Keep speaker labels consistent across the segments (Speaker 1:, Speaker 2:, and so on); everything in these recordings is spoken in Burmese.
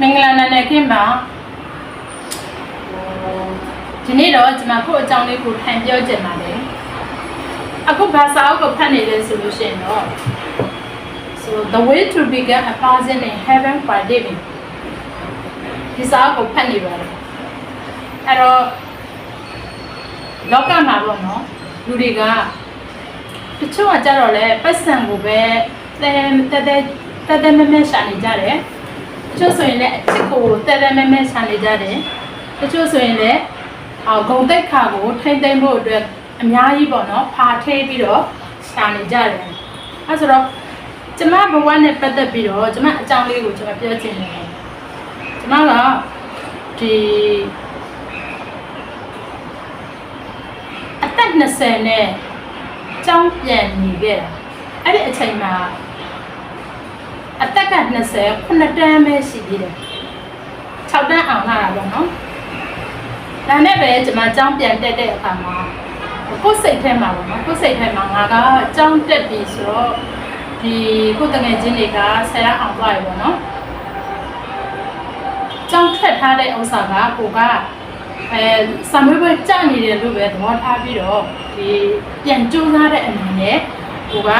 Speaker 1: မင်္ဂလာနံနက်ခင်းပါဒီနေ့တော့ကျွန်မခုအကြောင်းလေးကိုထိုင်ပြောချင်ပါတယ်အခုဘာသာအုပ်ကိုဖတ်နေလဲဆိုလို့ရှိရင်တော့ so the way to become a person in heaven by living ဒီစာအုပ်ကိုဖတ်နေပါတယ်အဲ့တော့လောကမှာပေါ့နော်လူတွေကတချို့ကကြတော့လေပတ်စံကိုပဲတဲတဲတဲတဲတဲမဲမဲရှာနေကြတယ် တချို့ဆိုရင်လည်းအချစ်ကိုတဲတဲမဲမဲဆန်နေကြတယ်တချို့ဆိုရင်လည်းအော်ဂုံတိတ်ခါကိုထိမ့်သိမ့်ဖို့အတွက်အများကြီးပေါ့နော်ဖာထဲပြီးတော့ရှာနေကြတယ်အဲဆိုတော့ကျမဘဝနဲ့ပတ်သက်ပြီးတော့ကျမအကြောင်းလေးကိုကျမပြောချင်တယ်ကျမကဒီအသက်20နဲ့ကျောင်းပြန်နေခဲ့တာအဲ့ဒီအချိန်မှာ အသက်က20 9တန်းပဲရှိသေးတယ်6တန်းအောင်လာတာပေါ့နော်ဒါနဲ့ပဲကျွန်မကျောင်းပြန်တက်တဲ့အခါမှာကိုယ်စိတ်ထဲမှာပေါ့နော်ကိုယ်စိတ်ထဲမှာငါကကျောင်းတက်ပြီဆိုတော့ဒီကိုယ်တငယ်ချင်းတွေကဆရာအောင်သွားပြီပေါ့နော်ကျောင်းထွက်ထားတဲ့ဥစ္စာကကိုကအဲစံမွေးပွဲကြာနေတယ်လို့ပဲသဘောထားပြီးတော့ဒီပြန်ကြိုးစားတဲ့အနေနဲ့ကိုက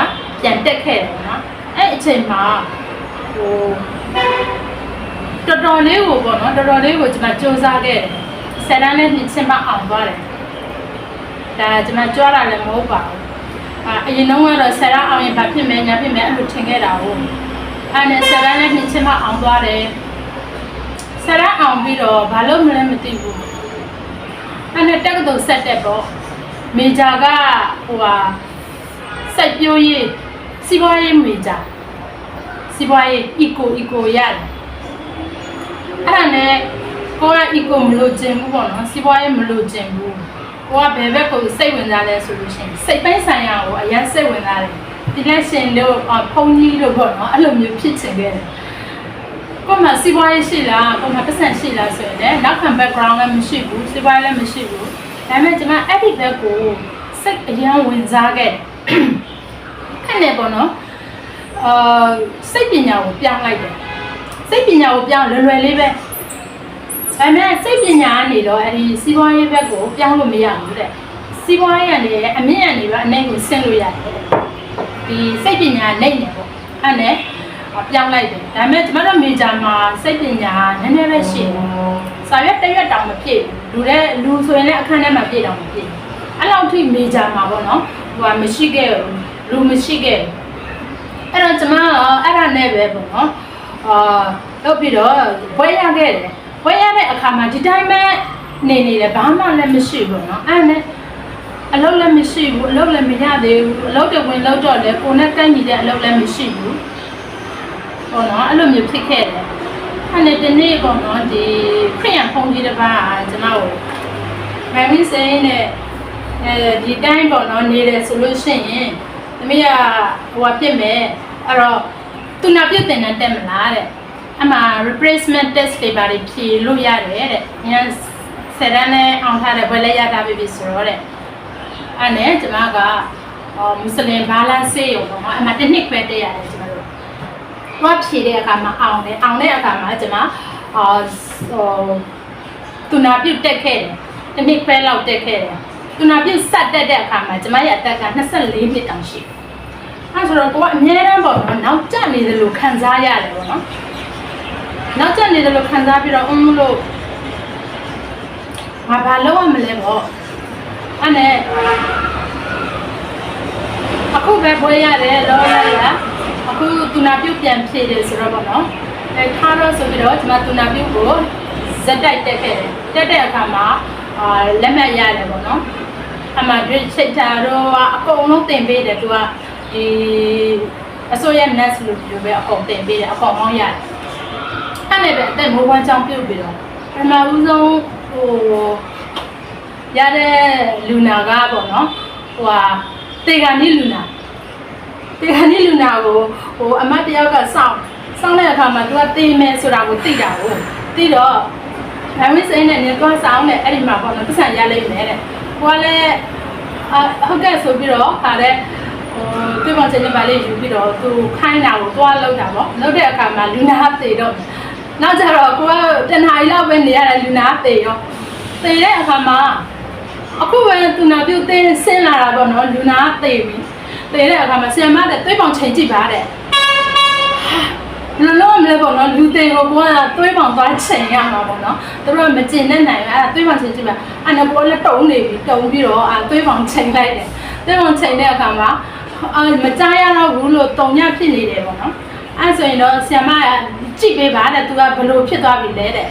Speaker 1: ပြန်တက်ခဲ့တယ်ပေါ့နော်အဲ့အချိန်မှာ ဟိုတော်တော်လေးကိုပေါ့နော်တော်တော်လေးကိုကျွန်မစူးစမ်းခဲ့တယ်ဆယ်တန်းနဲ့နှစ်ချင်းမအောင်သွားတယ်ဒါကျွန်မကြွားတာလည်းမဟုတ်ပါဘူးအာအရင်တော့ကတော့ဆယ်တန်းအောင်ရင်ဘာဖြစ်မဲညာဖြစ်မဲအဲ့လိုထင်ခဲ့တာဟုတ်အဲ့နဲ့ဆယ်တန်းနဲ့နှစ်ချင်းမအောင်သွားတယ်ဆယ်တန်းအောင်ပြီးတော့ဘာလို့မလဲမသိဘူးအဲ့နဲ့တက္ကသိုလ်ဆက်တက်ပေါ့မေဂျာကဟိုဟာစိုက်ပျိုးရေးစီးပွားရေးမေဂျာ စီးပွားရေး eco eco ရတယ်အဲ့ဒါနဲ့ကိုက eco မလို့ခြင်းဘူးပေါ့နော်စီးပွားရေးမလို့ခြင်းဘူးကိုကဘယ်ဘက်ကိုစိတ်ဝင်စားလဲဆိုလို့ရှိရင်စိတ်ပိုင်းဆိုင်ရာကိုအရင်စိတ်ဝင်စားတယ်ဒီလက်ရှင်တို့ဖုန်ကြီးတို့ပေါ့နော်အဲ့လိုမျိုးဖြစ်ချင်ခဲ့တယ်ကိုမှစီးပွားရေးရှိလားကိုမှပတ်စံရှိလားဆိုရင်လည်းနောက်ခံ background လည်းမရှိဘူးစီးပွားရေးလည်းမရှိဘူးဒါပေမဲ့ကျွန်မအဲ့ဒီဘက်ကိုစိတ်အရင်ဝင်စားခဲ့တယ်ခက်နေပေါ့နော် အာစိတ်ပညာကိုပြောင်းလိုက်တယ်စိတ်ပညာကိုပြောင်းလွယ်လွယ်လေးပဲဒါပေမဲ့စိတ်ပညာကနေတော့အဲ့ဒီစီးပွားရေးဘက်ကိုပြောင်းလို့မရဘူးတဲ့စီးပွားရေးကနေအမြင့်ကနေတော့အနေကိုဆင်းလို့ရတယ်ဒီစိတ်ပညာနိုင်နေပေါ့အဲ့နဲ့ပြောင်းလိုက်တယ်ဒါပေမဲ့ကျမတို့မေဂျာမှာစိတ်ပညာနည်းနည်းပဲရှိတယ်စာရွက်တစ်ရွက်တောင်မပြည့်ဘူးလူတဲ့လူဆိုရင်လည်းအခန်းထဲမှာပြည့်တောင်မပြည့်အဲ့လောက်ထိမေဂျာမှာပေါ့နော်ဟိုကမရှိခဲ့ဘူးလူမရှိခဲ့ဘူး အဲ့တော့ကျမကအဲ့ဒါနဲ့ပဲပေါ့နော်အာလုပ်ပြီးတော့ဘွဲရခဲ့တယ်ဘွဲရတဲ့အခါမှာဒီတိုင်းပဲနေနေတယ်ဘာမှလည်းမရှိဘူးနော်အဲ့နဲ့အလုပ်လည်းမရှိဘူးအလုပ်လည်းမရသေးဘူးအလုပ်တွေဝင်လုပ်တော့လေကိုနဲ့တိုက်ညီတဲ့အလုပ်လည်းမရှိဘူးပေါ့နော်အဲ့လိုမျိုးဖြစ်ခဲ့တယ်အဲ့နဲ့ဒီနေ့ပေါ့နော်ဒီခရစ်ယာန်ဖုန်းကြီးတစ်ပါးကကျမကိုမမင်းစိန်နဲ့အဲဒီတိုင်းပေါ့နော်နေတယ်ဆိုလို့ရှိရင် သမီးကဟိုဟာပြစ်မယ်အဲ့တော့သူနာပြစ်တင်တဲ့တက်မလားတဲ့အမှ replacement test တွေပါဖြေလို့ရတယ်တဲ့။ညာဆယ်တန်းနဲ့အောင်ထားတဲ့ဘယ်လဲရတာပြီပြီဆိုတော့တဲ့။အဲ့နဲ့ကျမကအော်မွတ်စလင်ဘာလာဆေးရုံပေါ့နော်။အမှတစ်နှစ်ခွဲတက်ရတယ်ကျမတို့။တော့ဖြေတဲ့အခါမှာအောင်တယ်။အောင်တဲ့အခါမှာကျမအော်ဟိုသူနာပြုတ်တက်ခဲ့တယ်။တစ်နှစ်ခွဲလောက်တက်ခဲ့တယ်။ သူနာပြုတ်ဆက်တက်တဲ့အခါမှာကျမရဲ့အသက်က24နှစ်တောင်ရှိတယ်။အဲဆိုတော့ကိုကအများအားပေါ့နော်နောက်ကျနေတယ်လို့ခံစားရတယ်ပေါ့နော်။နောက်ကျနေတယ်လို့ခံစားပြီးတော့အုံးလို့ငါဘာလုပ်ရမလဲပေါ့။အဲ့နဲ့အခုပဲဘွေးရတယ်လောလိုက်ရအခုသူနာပြုတ်ပြန်ဖြည့်တယ်ဆိုတော့ပေါ့နော်။အဲထားတော့ဆိုပြီးတော့ကျမသူနာပြုတ်ကိုဇက်တိုက်တက်ခဲ့တယ်။တက်တဲ့အခါမှာအာလက်မှတ်ရတယ်ပေါ့နော်။ အမှတွေစိတ်ချတော့အကုန်လုံးတင်ပေးတယ်သူကဒီအစိုးရ nurse လို့ပြောပဲအကုန်တင်ပေးတယ်အကုန်လုံးရတယ်အဲ့နဲ့ပဲအသက်မိုးဝမ်းချောင်းပြုတ်ပြီးတော့ပထမဦးဆုံးဟိုရတဲ့လူနာကပေါ့နော်ဟိုဟာတေဂာနီလူနာတေဂာနီလူနာကိုဟိုအမတ်တယောက်ကစောင့်စောင့်တဲ့အခါမှာသူကတေးမယ်ဆိုတာကိုသိတာကိုသိတော့မဝင်းစိန်နဲ့နေတော့စောင်းတယ်အဲ့ဒီမှာပေါ့နော်ပတ်စံရလိမ့်မယ်တဲ့ ကိုကလည်းအဟုတ်ကဲ့ဆိုပြီးတော့ခါတဲ့ဟိုပြပချင်နေပါလေယူပြီးတော့သူခိုင်းတာကိုသွားလောက်တာပေါ့လောက်တဲ့အခါမှာလူနာသေးတော့နောက်ကြတော့ကိုကတနားရီလောက်ပဲနေရတယ်လူနာသေရောသေတဲ့အခါမှာအခုပဲသူနာပြုတ်သိဆင်းလာတာပေါ့နော်လူနာသေပြီသေတဲ့အခါမှာဆီယမတဲ့သွေးပေါင်ချိန်ကြည့်ပါတဲ့ လုံးလုံးမလဲပေါ့နော်လူသေးကိုကိုကသွေးပေါင်သွားချိန်ရမှာပေါ့နော်သူတို့ကမကျင်တဲ့နိုင်အဲ့ဒါသွေးပေါင်ချိန်ကြည့်ပါအဲ့တော့ကိုလည်းတုံးနေပြီတုံးပြီးတော့အဲ့သွေးပေါင်ချိန်လိုက်တယ်သွေးပေါင်ချိန်တဲ့အခါမှာအာမကြားရတော့ဘူးလို့တုံညဖြစ်နေတယ်ပေါ့နော်အဲ့ဆိုရင်တော့ဆီယမကကြည့်ပေးပါတဲ့သူကဘလို့ဖြစ်သွားပြီလဲတဲ့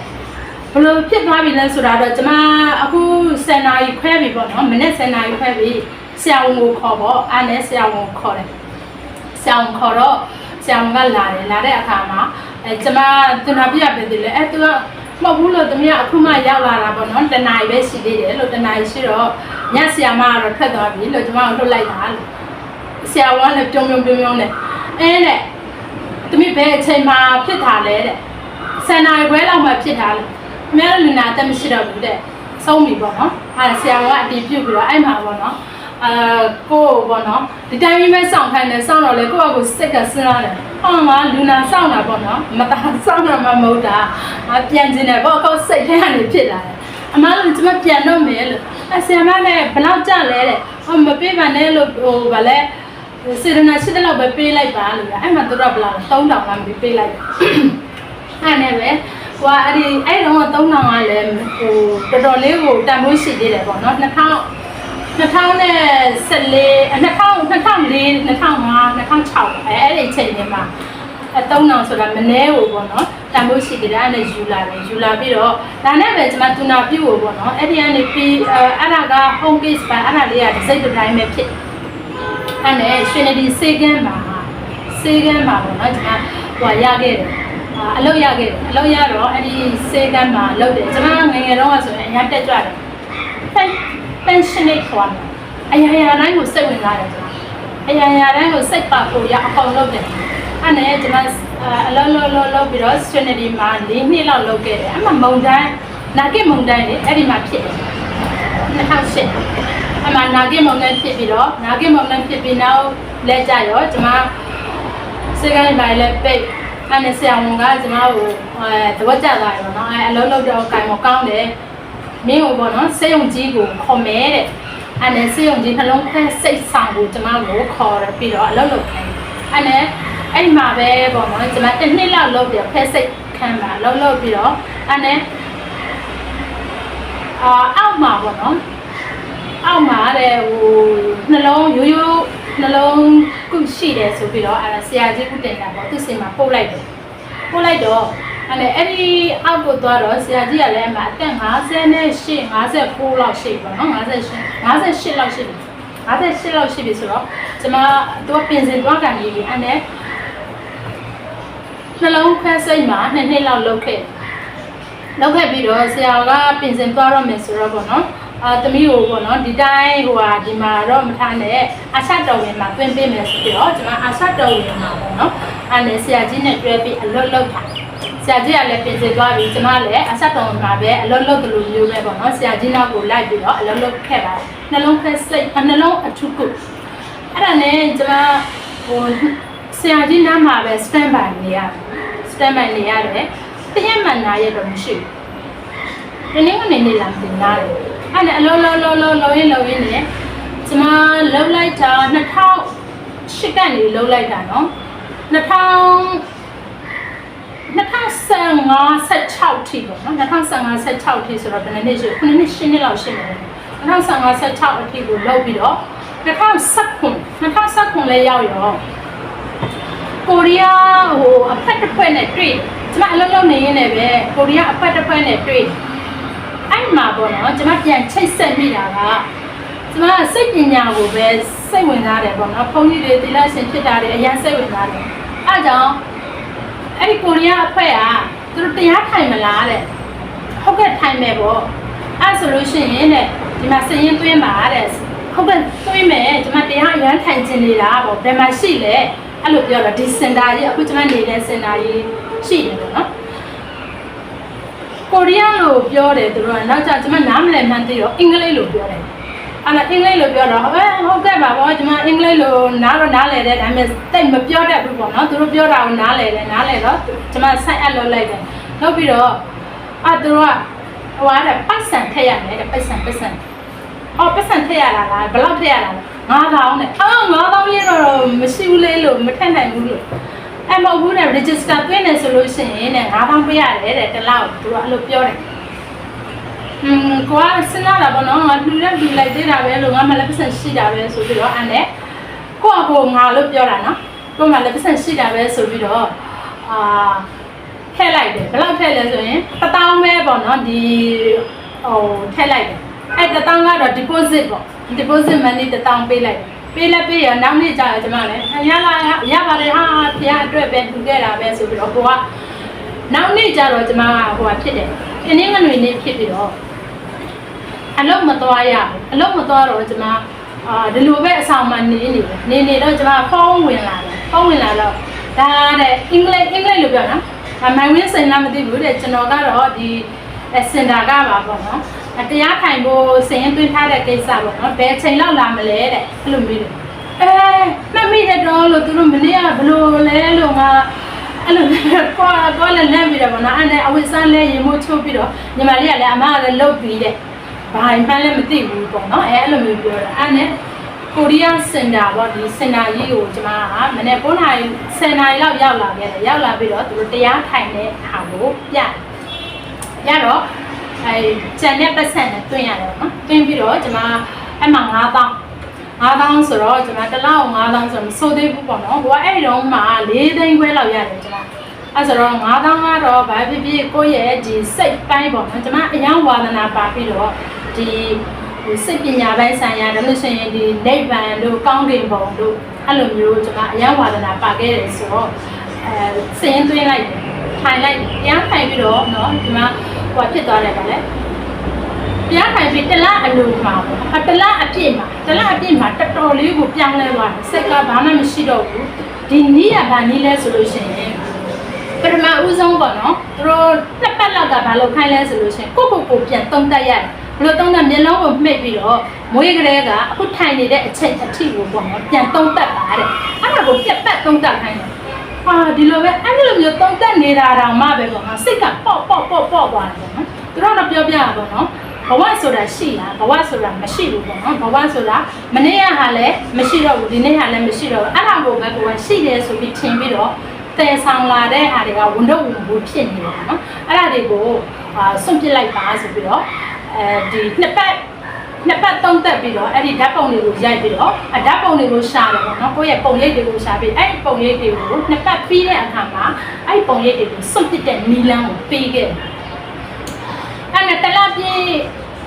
Speaker 1: ဘယ်လိုဖြစ်သွားပြီလဲဆိုတာတော့ကျွန်မအခု10နာရီခွဲပြီပေါ့နော်မိနစ်10နာရီခွဲပြီဆရာဝန်ကိုခေါ်ပေါ့အားနဲ့ဆရာဝန်ကိုခေါ်တယ်ဆရာဝန်ခေါ်တော့ ဆရာဝန်ကလာတယ်လာတဲ့အခါမှာအဲကျွန်မသူနာပြရပဲတည်းလေအဲသူကမဟုတ်ဘူးလို့တမီးအခုမှရောက်လာတာပေါ့နော်တနာရီပဲရှိသေးတယ်လို့တနာရီရှိတော့ညဆရာမကတော့ထွက်သွားပြီလို့ကျွန်မကိုထုတ်လိုက်တာလို့ဆရာဝန်ကလည်းပြုံးပြုံးပြုံးပြုံးနဲ့အဲနဲ့တမီးဘယ်အချိန်မှဖြစ်တာလဲတဲ့ဆယ်နာရီခွဲလောက်မှဖြစ်တာလေအများလူနာတက်မရှိတော့ဘူးတဲ့ဆုံးပြီပေါ့နော်အဲဆရာဝန်ကအတည်ပြုပြီးတော့အဲ့မှာပေါ့နော် အာကိုပေါ့နော်ဒီတိုင်းကြီးပဲစောင့်ခိုင်းတယ်စောင့်တော့လေကိုယ့်အကိုစိတ်ကစဉ်းစားတယ်ဟောမှာလူနာစောင့်တာပေါ့နော်မသားစောင့်တာမှမဟုတ်တာငါပြန်ကျင်တယ်ပေါ့အခုစိတ်ထဲကနေဖြစ်လာတယ်အမားလည်းကျွန်မပြန်တော့မယ်လို့အဆရာမလည်းဘလောက်ကြလဲတဲ့ဟောမပေးပါနဲ့လို့ဟိုဗာလဲစေရနာရှိတဲ့လောက်ပဲပေးလိုက်ပါလို့အဲ့မှာတို့တော့ဘလောက်3000လောက်မပေးလိုက်အဲ့နဲ့ပဲဟိုကအဲ့ဒီအဲ့တော့3000ကလည်းဟိုတော်တော်လေးကိုတန်ဖိုးရှိသေးတယ်ပေါ့နော်2000 2014 2000 2004 2005 2006အဲအဲ့ဒီအချိန်တွေမှာအတုံးအောင်ဆိုတာမနှဲကိုပေါ့နော်တန်ဖိုးရှိကြတယ်အဲ့နဲ့ယူလာတယ်ယူလာပြီးတော့ဒါနဲ့ပဲကျွန်မတူနာပြုတ်ကိုပေါ့နော်အဲ့ဒီကနေပြီးအဲ့ဒါက home case ပါအဲ့ဒါလေးကတစ်စိတ်တစ်တိုင်းပဲဖြစ်အဲ့နဲ့ရှင်နေဒီစေကန်းမှာစေကန်းမှာပေါ့နော်ကျွန်မဟိုရခဲ့တယ်အလုပ်ရခဲ့တယ်အလုပ်ရတော့အဲ့ဒီစေကန်းမှာလုပ်တယ်ကျွန်မငယ်ငယ်တော့ဆိုရင်အများတက်ကြွတယ် passionate ခေါ်တယ်အရာရာတိုင်းကိုစိတ်ဝင်စားတယ်ကျွန်တော်အရာရာတိုင်းကိုစိတ်ပါဖို့ရအအောင်လုပ်တယ်အဲ့နဲ့ကျွန်မအလုံးလုံးလုံးလုံးပြီးတော့ strategy မှာ၄နှစ်လောက်လုပ်ခဲ့တယ်အဲ့မှာမုံတိုင်းနာကိမုံတိုင်းလေအဲ့ဒီမှာဖြစ်တယ်2008အဲ့မှာနာကိမုံတိုင်းဖြစ်ပြီးတော့နာကိမုံတိုင်းဖြစ်ပြီးနောက်လဲကြရောကျွန်မစေကန်းပိုင်းလဲပိတ်အဲ့နဲ့ဆရာဝန်ကကျွန်မကိုအဲတဝက်ကြသွားတယ်ပေါ့နော်အဲအလုံးလုံးတော့ကင်မကောင်းတယ် မင်းကိုပေါ့နော်စေယုံကြီးကိုခေါ်မယ်တဲ့အဲ့နဲ့စေယုံကြီးနှလုံးဖက်စိတ်ဆောင်ကိုကျမကိုခေါ်ရပြီးတော့အလုပ်လုပ်ခိုင်းအဲ့နဲ့အဲ့မှာပဲပေါ့နော်ကျမတစ်နှစ်လောက်လုပ်ပြီးဖက်စိတ်ခံပါလုပ်လုပ်ပြီးတော့အဲ့နဲ့အာအောက်မှာပေါ့နော်အောက်မှာတဲ့ဟိုနှလုံးရိုးရိုးနှလုံးကုရှိတယ်ဆိုပြီးတော့အဲ့ဒါဆရာကြီးကုတင်တာပေါ့သူ့စင်မှာပို့လိုက်တယ်ပို့လိုက်တော့ အဲ့လေအဲ့ဒီအောက်ကိုသွားတော့ဆရာကြီးကလည်းအမအသက်58 59လောက်ရှိပါတော့58 58လောက်ရှိပြီ58လောက်ရှိပြီဆိုတော့ကျွန်မတော့ပြင်စင်သွားကန်ကြီးအဲ့နဲ့နှလုံးခွဲစိတ်မှာနှစ်နှစ်လောက်လုပ်ခဲ့လုပ်ခဲ့ပြီးတော့ဆရာကပြင်စင်သွားတော့မယ်ဆိုတော့ပေါ့နော်အာသမီးကိုပေါ့နော်ဒီတိုင်းဟိုဟာဒီမှာတော့မထားနဲ့အာရှတော်ဝင်မှာတွင်းပေးမယ်ဆိုပြီးတော့ကျွန်မအာရှတော်ဝင်မှာပေါ့နော်အဲ့နဲ့ဆရာကြီးနဲ့တွဲပြီးအလုပ်လုပ်တာ ဆရာကြီးကလည်းပြင်ဆင်သွားပြီကျမလည်းအဆက်တော်မှာပဲအလုံးလုံးတလူမျိုးပဲပေါ့နော်ဆရာကြီးနောက်ကိုလိုက်ပြီးတော့အလုံးလုံးခဲ့ပါတယ်နှလုံးဖက်စိတ်နှလုံးအထုကုအဲ့ဒါနဲ့ကျမဟိုဆရာကြီးနားမှာပဲ stand by နေရ stand by နေရတယ်တရက်မှန်နာရတော့မရှိဘူးဒီနေ့ကနေနေလာတင်နာတယ်အဲ့ဒါအလုံးလုံးလုံးလုံးလုံးရင်းလုံးရင်းနေကျမလှုပ်လိုက်တာ2008ကနေလှုပ်လိုက်တာနော်2000 2015 16ထိပေါ့နော်2015 16ထိဆိုတော့ဘယ်နှစ်ရှိ9နှစ်10နှစ်လောက်ရှိနေတယ်2015 16အထိကိုလောက်ပြီးတော့2019 2019လည်းရောက်ရောကိုရီးယားဟိုအဖက်တစ်ဖွဲ့နဲ့တွေ့ကျမအလုပ်လုပ်နေရင်းနဲ့ပဲကိုရီးယားအဖက်တစ်ဖွဲ့နဲ့တွေ့အဲ့မှာပေါ့နော်ကျမပြန်ချိတ်ဆက်မိတာကကျမစိတ်ပညာကိုပဲစိတ်ဝင်စားတယ်ပေါ့နော်ဘုန်းကြီးတွေတိလရှင်ဖြစ်တာတွေအရင်စိတ်ဝင်စားတယ်အဲကြောင့် အဲ့ဒီကိုရီးယားအဖွဲ့ကသူတို့တရားထိုင်မလားတဲ့ဟုတ်ကဲ့ထိုင်မယ်ပေါ့အဲ့ဆိုလို့ရှိရင်တဲ့ဒီမှာစရင်သွင်းပါတဲ့ဟုတ်ကဲ့သွင်းမယ်ဒီမှာတရားအရန်ထိုင်ကျင်နေတာပေါ့ဘယ်မှာရှိလဲအဲ့လိုပြောတော့ဒီစင်တာကြီးအခုကျွန်မနေတဲ့စင်တာကြီးရှိတယ်ပေါ့နော်ကိုရီးယားလိုပြောတယ်သူတို့ကနောက်ကျကျွန်မနားမလည်မှန်းသိတော့အင်္ဂလိပ်လိုပြောတယ် အဲ့ဒါအင်္ဂလိပ်လိုပြောတော့အဲဟုတ်ကဲ့ပါဘောကျွန်မအင်္ဂလိပ်လိုနားတော့နားလဲတဲ့ဒါပေမဲ့တိတ်မပြောတတ်ဘူးပေါ့နော်သူတို့ပြောတာကိုနားလဲတယ်နားလဲတော့ကျွန်မဆိုက်အပ်လုပ်လိုက်တယ်လလုပ်ပြီးတော့အာသူတို့ကဟိုအားတဲ့ပတ်စံထည့်ရတယ်တဲ့ပတ်စံပတ်စံအော်ပတ်စံထည့်ရတာလားဘယ်လောက်ထည့်ရတာလဲ9000တဲ့အော်9000ရတော့မရှိဘူးလေလို့မထည့်နိုင်ဘူးလို့အဲ့မဟုတ်ဘူးတဲ့ register သွင်းနေဆိုလို့ရှိရင်တဲ့9000ပေးရတယ်တဲ့တစ်လောက်သူတို့အဲ့လိုပြောတယ်อืม ကိုကစဉ်းစားတာပေါ့နော်ငါလူလက်လူလိုက်သေးတာပဲလို့ငါမှလည်းပတ်စံရှိတာပဲဆိုပြီးတော့အဲ့နဲ့ကိုကကိုငါလို့ပြောတာနော်ကိုမှလည်းပတ်စံရှိတာပဲဆိုပြီးတော့အာထည့်လိုက်တယ်ဘယ်လောက်ထည့်လဲဆိုရင်1000ပဲပေါ့နော်ဒီဟိုထည့်လိုက်တယ်အဲ့1000ကတော့ deposit ပေါ့ deposit money 1000ပေးလိုက်တယ်ပေးလက်ပေးရနောက်နေ့ကျတော့ကျွန်မလည်းရလာရပါတယ်ဟာဖခင်အတွက်ပဲထူခဲ့တာပဲဆိုပြီးတော့ကိုကနောက်နေ့ကျတော့ကျွန်မကဟိုကဖြစ်တယ်ခင်းငွေနေ့ဖြစ်ပြီးတော့ အလုံးမသွားရဘူးအလုံးမသွားတော့ကျွန်မအာဒီလိုပဲအဆောင်မှနေနေတယ်နေနေတော့ကျွန်မဖုန်းဝင်လာတယ်ဖုန်းဝင်လာတော့ဒါတဲ့အင်္ဂလိပ်အင်္ဂလိပ်လိုပြောနော်အမိုင်ဝင်းစိန်လားမသိဘူးတဲ့ကျွန်တော်ကတော့ဒီစင်တာကပါပေါ့နော်အတရားထိုင်ဖို့စင်ရင်သွင်းထားတဲ့ကိစ္စပေါ့နော်ဘယ်ချိန်လောက်လာမလဲတဲ့အဲ့လိုမျိုးတယ်အဲမှတ်မိတဲ့တော့လို့သူတို့မနေ့ကဘလို့လဲလို့ငါအဲ့လိုကွာကွာလည်းလန့်ပြီးတော့ဗောနော်အဲ့ဒါအဝိစမ်းလဲရေမိုးချိုးပြီးတော့ညီမလေးကလည်းအမကလည်းလှုပ်ပြီးတဲ့ ဘာမှလည်းမသိဘူးပေါ့နော်အဲအဲ့လိုမျိုးပြောတာအဲ့နဲ့ကိုရီးယားစင်တာပေါ့ဒီစင်တာကြီးကိုကျွန်မကမနေ့9နာရီ10နာရီလောက်ရောက်လာခဲ့တယ်ရောက်လာပြီးတော့သူတို့တရားထိုင်တဲ့ဟာကိုပြရတော့အဲကျန်တဲ့ပတ်စံနဲ့တွင်းရတယ်ပေါ့နော်တွင်းပြီးတော့ကျွန်မအဲ့မှာ9000 9000ဆိုတော့ကျွန်မတစ်လောက်9000ဆိုတော့မစိုးသေးဘူးပေါ့နော်။ဟိုကအဲ့ဒီတော့မှ4သိန်းခွဲလောက်ရတယ်ကျွန်မ။အဲ့ဆိုတော့9000ကတော့ဘာဖြစ်ဖြစ်ကိုယ့်ရဲ့ဒီစိတ်ပိုင်းပေါ့နော်။ကျွန်မအယံဝါဒနာပါပြီးတော့ ဒီစိတ်ပညာပိုင်းဆိုင်ရာဒါလို့ရှိရင်ဒီနိဗ္ဗာန်တို့ကောင်းကင်ဘုံတို့အဲ့လိုမျိုးကျွန်မအယံဝါဒနာပါခဲ့တယ်ဆိုတော့အဲစင်းသွင်းလိုက်တယ်ထိုင်လိုက်တယ်တရားထိုင်ပြီးတော့နော်ကျွန်မဟိုဖြစ်သွားတယ်ဗါလဲတရားထိုင်ပြီးတလားအလိုမှာပေါ့အတလားအပြည့်မှာတလားအပြည့်မှာတော်တော်လေးကိုပြောင်းလဲသွားတယ်စိတ်ကဘာမှမရှိတော့ဘူးဒီနီးရဘာနီးလဲဆိုလို့ရှိရင်ပထမဦးဆုံးပေါ့နော်သူတို့နှစ်ပတ်လောက်ကဘာလုပ်ခိုင်းလဲဆိုလို့ရှိရင်ကိုကိုကိုပြန်တုံးတက်ရတယ်ဘ လို့တုံးတက်မျက်လုံးကိုမှိတ်ပြီးတော့မွေးကလေးကအခုထိုင်နေတဲ့အချိန်အထိကိုပေါ့နော်ပြန်တုံးတက်ပါတဲ့အဲ့ဒါကိုပြက်ပတ်တုံးတက်ခိုင်းတယ်ဟာဒီလိုပဲအဲ့လိုမျိုးတုံးတက်နေတာတောင်မှပဲပေါ့နော်စိတ်ကပေါ့ပေါ့ပေါ့ပေါ့သွားတယ်ပေါ့နော်သူတို့တော့ပြောပြတာပေါ့နော်ဘဝဆိုတာရှိလားဘဝဆိုတာမရှိဘူးပေါ့နော်ဘဝဆိုတာမနေ့ကဟာလည်းမရှိတော့ဘူးဒီနေ့ဟာလည်းမရှိတော့ဘူးအဲ့ဒါကိုပဲကိုကရှိတယ်ဆိုပြီးထင်ပြီးတော့တည်ဆောင်လာတဲ့ဟာတွေကဝန်တော့ဝန်ဘူးဖြစ်နေတယ်နော်အဲ့ဒါတွေကိုအာစွန့်ပစ်လိုက်ပါဆိုပြီးတော့ အဲဒီနှစ်ပတ်နှစ်ပတ်သုံးသက်ပြီးတော့အဲ့ဒီဓာတ်ပုံတွေကိုရိုက်ပြီးတော့အဓာတ်ပုံတွေကိုရှာတယ်ပေါ့နော်ကိုယ့်ရဲ့ပုံရိပ်တွေကိုရှာပြီးအဲ့ဒီပုံရိပ်တွေကိုနှစ်ပတ်ပြီးတဲ့အခါမှာအဲ့ဒီပုံရိပ်တွေကိုစွန့်ပစ်တဲ့နီလန်းကိုပေးခဲ့တယ်အဲ့နဲ့တလားပြေး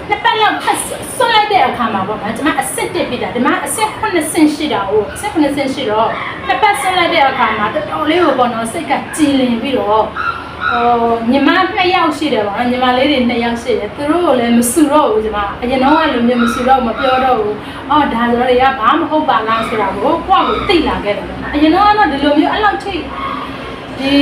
Speaker 1: နှစ်ပတ်လောက်ဖတ်ဆွတ်လိုက်တဲ့အခါမှာပေါ့နော်ကျွန်မအစ်စ်တက်ပြီးတာဒီမှာအစ်စ်9ဆင့်ရှိတာကိုအစ်စ်9ဆင့်ရှိတော့နှစ်ပတ်ဆွတ်လိုက်တဲ့အခါမှာတော်တော်လေးကိုပေါ့နော်စိတ်ကကြည်လင်ပြီးတော့ ဟိုညီမနှစ်ယောက်ရှိတယ်ပေါ့နော်ညီမလေးတွေနှစ်ယောက်ရှိတယ်သူတို့ကိုလည်းမဆူတော့ဘူးကျွန်မအရင်တော့ကလိုမျိုးမဆူတော့မပြောတော့ဘူးအော်ဒါဆိုတော့တွေကဘာမဟုတ်ပါလားဆိုတာကိုကိုယ့်ကိုသိလာခဲ့တယ်ပေါ့နော်အရင်တော့ကတော့ဒီလိုမျိုးအဲ့လောက်ထိဒီ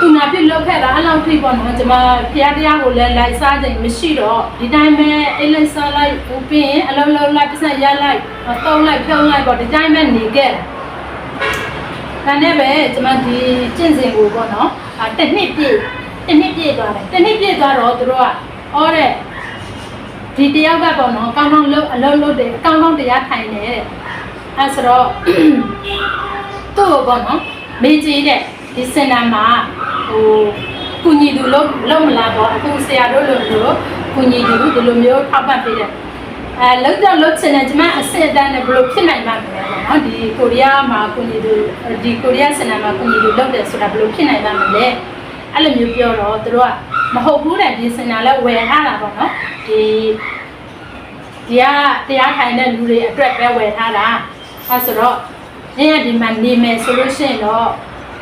Speaker 1: သူနာပြလောက်ခဲ့တာအဲ့လောက်ထိပေါ့နော်ကျွန်မဖျားတရားကိုလည်းလိုက်စားချိန်မရှိတော့ဒီတိုင်းပဲအိတ်လိုက်စားလိုက်ဥပင်းအလုံးလုံးလိုက်ပတ်စံရလိုက်တုံးလိုက်ဖြုံးလိုက်ပေါ့ဒီတိုင်းပဲနေခဲ့တယ်ဒါနဲ့ပဲကျွန်မဒီကျင့်စဉ်ကိုပေါ့နော်အာ တစ်နှစ်ပြည့်တစ်နှစ်ပြည့်သွားတယ်တစ်နှစ်ပြည့်သွားတော့သူတို့ကအော်တဲ့ဒီတယောက်ကပေါ့နော်ကောင်းကောင်းလုံးအလုံးလုံးတယ်ကောင်းကောင်းတရားထိုင်တယ်တဲ့အဲဆိုတော့သူ့ကိုပေါ့နော်မေးကြည့်တဲ့ဒီစင်တာမှာဟိုကုညီသူလုံးလုံးမလားပေါ့အခုဆရာတို့လိုမျိုးကုညီသူဒီလိုမျိုးထောက်ပံ့ပေးတယ် အဲလုံးတော့လုံးချင်တယ်ကျမအစစ်အတန်းနဲ့ဘယ်လိုဖြစ်နိုင်မှာမလဲပေါ့နော်ဒီကိုရီးယားမှာကုညီသူဒီကိုရီးယားစင်တာမှာကုညီသူလုပ်တယ်ဆိုတာဘယ်လိုဖြစ်နိုင်မှာမလဲအဲ့လိုမျိုးပြောတော့သူတို့ကမဟုတ်ဘူးတဲ့ဒီစင်တာလဲဝယ်ထားတာပေါ့နော်ဒီဒီကတရားထိုင်တဲ့လူတွေအတွက်ပဲဝယ်ထားတာအဲဆိုတော့။နေရဒီမှာနေမယ်ဆိုလို့ရှိရင်တော့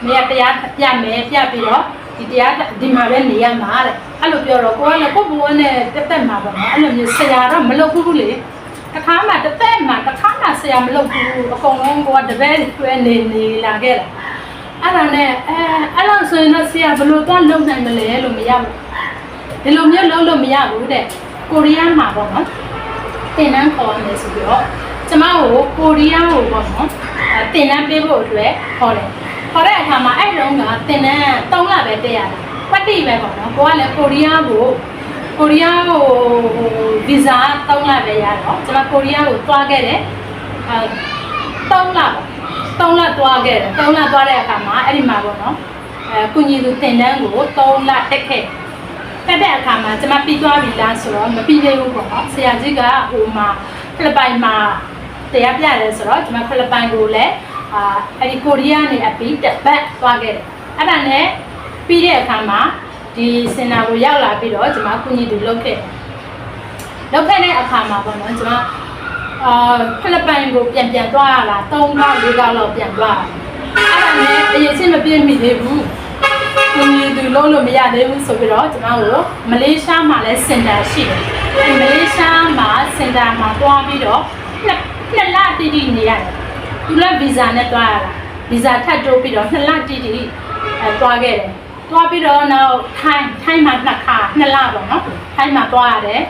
Speaker 1: နေရတရားပြမယ်ပြပြီးတော့ဒီတရားဒီမှာပဲနေရမှာတဲ့။ အဲ့လိုပြောတော့ကိုကလည်းကိုဘဝနဲ့တက်တက်မှာပေါ့နော်။အဲ့လိုမျိုးဆရာတော့မလုပ်ဘူးလေ။တစ်ခါမှတက်တက်မှတစ်ခါမှဆရာမလုပ်ဘူး။အကုန်လုံးကိုကတပည့်တွဲနေနေလာခဲ့တာ။အဲ့ဒါနဲ့အဲအဲ့လိုဆိုရင်တော့ဆရာဘယ်လိုသွားလုပ်နိုင်မလဲလို့မရဘူး။ဒီလိုမျိုးလုပ်လို့မရဘူးတဲ့။ကိုရီးယားမှာပေါ့နော်။သင်တန်းခေါ်ရမယ်ဆိုပြီးတော့ကျမကိုကိုရီးယားကိုပေါ့နော်အဲသင်တန်းပေးဖို့အတွက်ခေါ်တယ်ခေါ်တဲ့အခါမှာအဲ့တုန်းကသင်တန်း3လပဲတက်ရတာ ပတ္တိပဲပေါ့နော်ကိုကလည်းကိုရီးယားကိုကိုရီးယားကိုဗီဇာ3လပဲရတော့ကျွန်မကိုရီးယားကိုသွားခဲ့တယ်အဲ3လ3လသွားခဲ့တယ်3လသွားတဲ့အခါမှာအဲ့ဒီမှာပေါ့နော်အဲကုညီသူတင်တန်းကို3လတက်ခဲ့တက်တဲ့အခါမှာကျွန်မပြီးသွားပြီလားဆိုတော့မပြီးသေးဘူးပေါ့နော်ဆရာကြီးကဟိုမှာဖိလစ်ပိုင်မှာတရားပြတယ်ဆိုတော့ကျွန်မဖိလစ်ပိုင်ကိုလည်းအာအဲ့ဒီကိုရီးယားနေအပြီးတစ်ပတ်သွားခဲ့တယ်အဲ့ဒါနဲ့ ပြီးတဲ့အခါမှာဒီစင်တာကိုရောက်လာပြီးတော့ကျွန်မကုညီတူလုပ်ခဲ့တယ်လုပ်ခဲ့တဲ့အခါမှာပေါ့နော်ကျွန်မအာဖိလစ်ပိုင်ကိုပြန်ပြန်သွားရတာ၃ခေါက်၄ခေါက်လောက်ပြန်သွားရတယ်အဲ့ဒါနဲ့အရင်ချင်းမပြည့်မိသေးဘူးကုညီတူလုံးလို့မရသေးဘူးဆိုပြီးတော့ကျွန်မကိုမလေးရှားမှာလည်းစင်တာရှိတယ်အဲ့မလေးရှားမှာစင်တာမှာတွားပြီးတော့နှစ်နှစ်လတိတိနေရတယ်သူလည်းဗီဇာနဲ့တွားရတာဗီဇာထပ်တိုးပြီးတော့နှစ်လတိတိအဲတွားခဲ့တယ် သွားပြီးတော့နောက်ထိုင်းထိုင်းမှာနှစ်ခါနှစ်လပေါ့နော်ထိုင်းမှာသွားရတယ်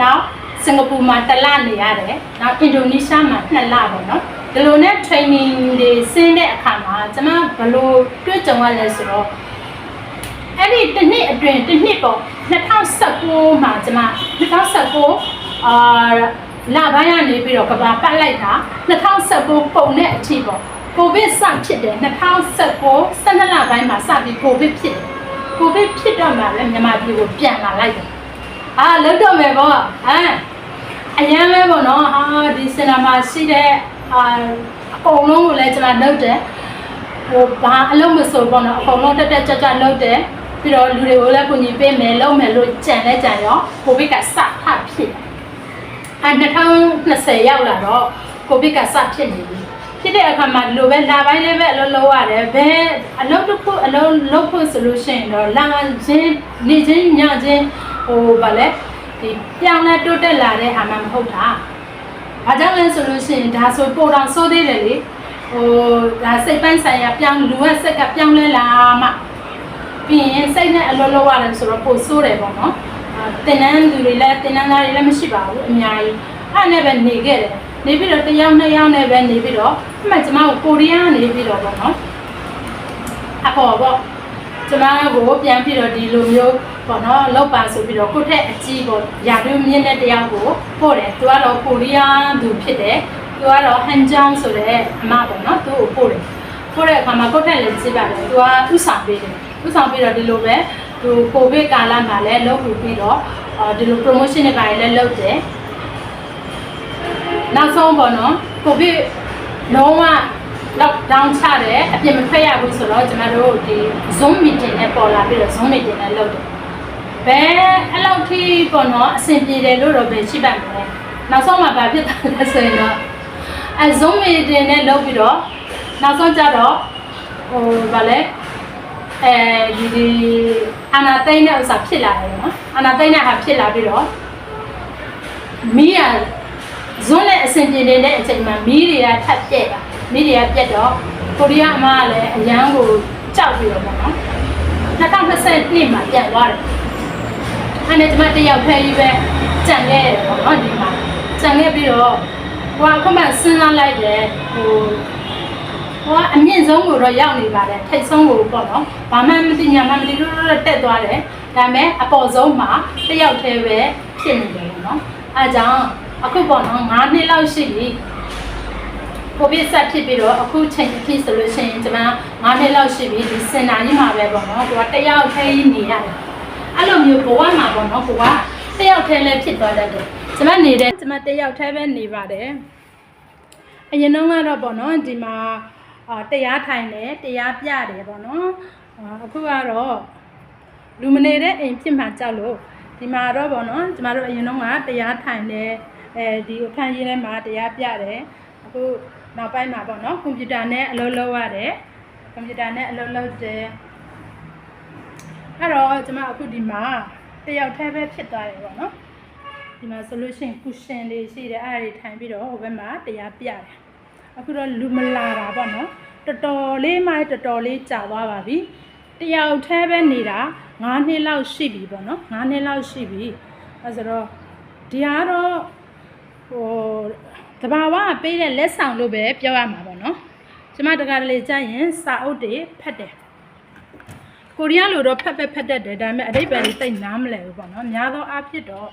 Speaker 1: နောက်စင်ကာပူမှာတစ်လနေရတယ်နောက်အင်ဒိုနီးရှားမှာနှစ်လပေါ့နော်ဒီလိုနဲ့ training တွေဆင်းတဲ့အခါမှာကျွန်မဘယ်လိုတွေ့ကြုံရလဲဆိုတော့အဲ့ဒီတစ်နှစ်အတွင်းတစ်နှစ်ပေါ့2019မှာကျွန်မ2019အာလပိုင်းကနေပြီးတော့ကဘာပတ်လိုက်တာ2019ပုံနဲ့အထိပေါ့ ကိုဗစ်စဖြစ်တယ်2019 12လပိုင်းမှာစပြီးကိုဗစ်ဖြစ်တယ်ကိုဗစ်ဖြစ်တော့မှလည်းမြန်မာပြည်ကိုပြန်လာလိုက်တယ်အာလုံးတော့မယ်ပေါ့အာအရန်ပဲပေါ့နော်အာဒီစင်နာမှာရှိတဲ့အာအကုန်လုံးကိုလည်းကျွန်တော်လုပ်တယ်ဟိုဘာအလုံးမဆိုပေါ့နော်အကုန်လုံးတက်တက်ကြွကြွလုပ်တယ်ပြီးတော့လူတွေကိုလည်းကိုညီပေးမယ်လုပ်မယ်လို့ကြံလဲကြံရောကိုဗစ်ကစထဖြစ်တယ်အဲ2020ရောက်လာတော့ကိုဗစ်ကစဖြစ်နေပြီ ဖြစ်တဲ့အခါမှာဒီလိုပဲလာပိုင်းလေးပဲအလုပ်လုပ်ရတယ်ဘယ်အလုပ်တစ်ခုအလုပ်လုပ်ဖို့ဆိုလို့ရှိရင်တော့လာချင်းနေချင်းညချင်းဟိုဗာလဲဒီပြောင်းလဲတိုးတက်လာတဲ့ဟာမှမဟုတ်တာဘာကြောင့်လဲဆိုလို့ရှိရင်ဒါဆိုပိုတော်ဆိုးသေးတယ်လေဟိုဒါစိတ်ပိုင်းဆိုင်ရာပြောင်းလူရဲ့စိတ်ကပြောင်းလဲလာမှပြီးရင်စိတ်နဲ့အလုပ်လုပ်ရတယ်ဆိုတော့ပိုဆိုးတယ်ပေါ့နော်တင်နန်းသူတွေလည်းတင်နန်းသားတွေလည်းမရှိပါဘူးအများကြီးအဲ့နဲ့ပဲနေခဲ့တယ် နေပြီးတော့တယောက်နှစ်ယောက်နဲ့ပဲနေပြီးတော့အမှကျမကိုကိုရီးယားနေပြီးတော့ပေါ့နော်အပေါ်ပေါ့ကျမကိုပြန်ပြီးတော့ဒီလိုမျိုးပေါ့နော်လောက်ပါဆိုပြီးတော့ကိုယ့်ထက်အကြီးပေါ့ယာတွင်းမြင့်တဲ့တယောက်ကိုပို့တယ်သူကတော့ကိုရီးယားသူဖြစ်တယ်သူကတော့ဟန်ဂျောင်းဆိုတဲ့အမပေါ့နော်သူ့ကိုပို့တယ်ပို့တဲ့အခါမှာကိုယ့်ထက်လည်းကြီးပါတယ်သူကဥဆောင်ပေးတယ်ဥဆောင်ပေးတော့ဒီလိုပဲသူကိုဗစ်ကာလမှာလည်းလုပ်ပြီးတော့ဒီလို promotion တွေပါတယ်လည်းလုပ်တယ် နောက်ဆုံးပေါ့နော်ကိုဗစ်လုံးဝ lockdown ချတယ်အပြင်မထွက်ရဘူးဆိုတော့ကျမတို့ဒီ Zoom meeting နဲ့ပေါ်လာပြီးတော့ Zoom meeting နဲ့လုပ်တယ်ဘယ်အဲ့လောက်ထိပေါ့နော်အဆင်ပြေတယ်လို့တော့ပဲရှိပါမယ်နောက်ဆုံးမှဘာဖြစ်တာလဲဆိုရင်တော့အဲ Zoom meeting နဲ့လုပ်ပြီးတော့နောက်ဆုံးကြတော့ဟိုဗာလဲအဲဒီဒီအနာသိန်းတဲ့ဥစ္စာဖြစ်လာတယ်နော်အနာသိန်းတဲ့ဟာဖြစ်လာပြီးတော့မီးရ ဇွန်းနဲ့အဆင်ပြေနေတဲ့အချိန်မှာမီးတွေကထပ်ပြက်တာမီးတွေကပြက်တော့ကိုရီးယားအမကလည်းအရန်ကိုကြောက်ပြီးတော့ပေါ့နော်2020မှာပြန်သွားတယ်အဲ့နဲ့ဒီမှာတယောက်ဖဲကြီးပဲကြံခဲ့တယ်ပေါ့နော်ဒီမှာကြံခဲ့ပြီးတော့ဟိုအခုမှစဉ်းစားလိုက်တယ်ဟိုဟိုကအမြင့်ဆုံးကိုတော့ရောက်နေပါတယ်ထိတ်ဆုံးကိုပေါ့နော်ဘာမှမသိညာမှမသိလို့တက်သွားတယ်ဒါပေမဲ့အပေါ်ဆုံးမှာတယောက်တည်းပဲဖြစ်နေတယ်ပေါ့နော်အဲဒါကြောင့် အခုပေါ့နော်9နှစ်လောက်ရှိပြီကိုဗစ်ဆက်ဖြစ်ပြီးတော့အခုချိန်အဖြစ်ဆိုလို့ရှိရင်ကျွန်မ9နှစ်လောက်ရှိပြီဒီစင်တာကြီးမှာပဲပေါ့နော်ကိုကတယောက်ထဲကြီးနေရတယ်အဲ့လိုမျိုးဘဝမှာပေါ့နော်ကိုကတယောက်ထဲလည်းဖြစ်သွားတတ်တယ်ကျွန်မနေတဲ့ကျွန်မတယောက်ထဲပဲနေပါတယ်အရင်တော့ကတော့ပေါ့နော်ဒီမှာအာတရားထိုင်တယ်တရားပြတယ်ပေါ့နော်အခုကတော့လူမနေတဲ့အိမ်ဖြစ်မှကြောက်လို့ဒီမှာတော့ပေါ့နော်ကျမတို့အရင်တော့ကတရားထိုင်တယ် အဲဒီအခန်းကြီးထဲမှာတရားပြတယ်အခုနောက်ပိုင်းမှာပေါ့နော်ကွန်ပျူတာနဲ့အလုပ်လုပ်ရတယ်ကွန်ပျူတာနဲ့အလုပ်လုပ်တယ်အဲ့တော့ကျမအခုဒီမှာတယောက်တည်းပဲဖြစ်သွားတယ်ပေါ့နော်ဒီမှာဆိုလို့ရှိရင်ကူရှင်လေးရှိတယ်အဲ့ဒါတွေထိုင်ပြီးတော့ဟိုဘက်မှာတရားပြတယ်အခုတော့လူမလာတာပေါ့နော်တော်တော်လေးမှတော်တော်လေးကြာသွားပါပြီတယောက်တည်းပဲနေတာ9နှစ်လောက်ရှိပြီပေါ့နော်9နှစ်လောက်ရှိပြီအဲဆိုတော့ဒီကတော့ ဟိုတဘာဝကပေးတဲ့လက်ဆောင်လို့ပဲပြောရမှာပေါ့နော်ကျမတကားလေးကြာရင်စာအုပ်တွေဖတ်တယ်ကိုရီးယားလိုတော့ဖတ်ပဲဖတ်တတ်တယ်ဒါပေမဲ့အဓိပ္ပာယ်တွေတိတ်နားမလည်ဘူးပေါ့နော်များသောအားဖြင့်တော့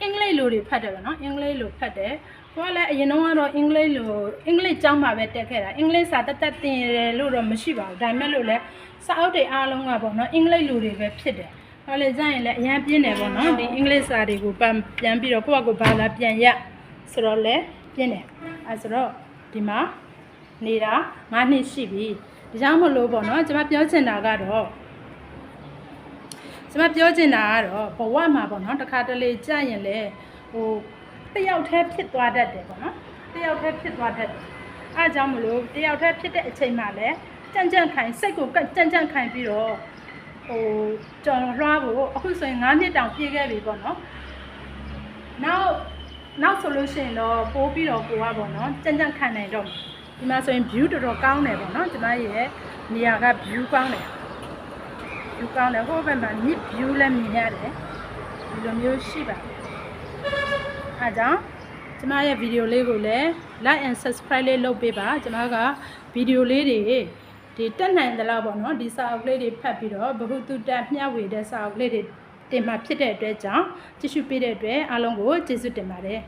Speaker 1: အင်္ဂလိပ်လိုတွေဖတ်တယ်ပေါ့နော်အင်္ဂလိပ်လိုဖတ်တယ်ကိုကလည်းအရင်တော့ကတော့အင်္ဂလိပ်လိုအင်္ဂလိပ်ကျောင်းမှာပဲတက်ခဲ့တာအင်္ဂလိပ်စာတက်တက်သင်ရတယ်လို့တော့မရှိပါဘူးဒါပေမဲ့လို့လည်းစာအုပ်တွေအားလုံးကပေါ့နော်အင်္ဂလိပ်လိုတွေပဲဖြစ်တယ်ဟောလေကြာရင်လည်းအရင်ပြင်းတယ်ပေါ့နော်ဒီအင်္ဂလိပ်စာတွေကိုပြန်ပြန်ပြီးတော့ကိုယ့်အကိုဘာသာပြန်ရ ဆိုတော့လည်းပြင်းတယ်အဲဆိုတော့ဒီမှာနေတာ9နှစ်ရှိပြီဒါကြောင့်မလို့ပေါ့နော်ကျွန်မပြောချင်တာကတော့ကျွန်မပြောချင်တာကတော့ဘဝမှာပေါ့နော်တစ်ခါတလေကြာရင်လေဟိုတယောက်တည်းဖြစ်သွားတတ်တယ်ပေါ့နော်တယောက်တည်းဖြစ်သွားတတ်တယ်အဲအကြောင်းမလို့တယောက်တည်းဖြစ်တဲ့အချိန်မှာလည်းကြံ့ကြံ့ခိုင်စိတ်ကိုကြံ့ကြံ့ခိုင်ပြီးတော့ဟိုကြော်လွှားဖို့အခုဆိုရင်9နှစ်တောင်ပြည့်ခဲ့ပြီပေါ့နော်နောက် နောက်ဆိုလို့ရှိရင်တော့ပိုးပြီးတော့ကိုကပေါ့နော်ကြံ့ကြံ့ခိုင်နိုင်တော့ဒီမှာဆိုရင် view တော်တော်ကောင်းတယ်ပေါ့နော်ကျွန်မရဲ့နေရာက view ကောင်းတယ် view ကောင်းတယ်ဟိုဘက်မှာ mid view လည်းမြင်ရတယ်ဒီလိုမျိုးရှိပါတယ်အဲကြောင့်ကျမရဲ့ဗီဒီယိုလေးကိုလည်း like and subscribe လေးလုပ်ပေးပါကျမကဗီဒီယိုလေးတွေဒီတက်နိုင်သလားပေါ့နော်ဒီစာအုပ်လေးတွေဖတ်ပြီးတော့ဘ ഹു တုတမျှဝေတဲ့စာအုပ်လေးတွေ တင်มาဖြစ်တဲ့အတွက်ကြောင့်ကြည့်ရှုပေးတဲ့အတွက်အားလုံးကိုကျေးဇူးတင်ပါတယ်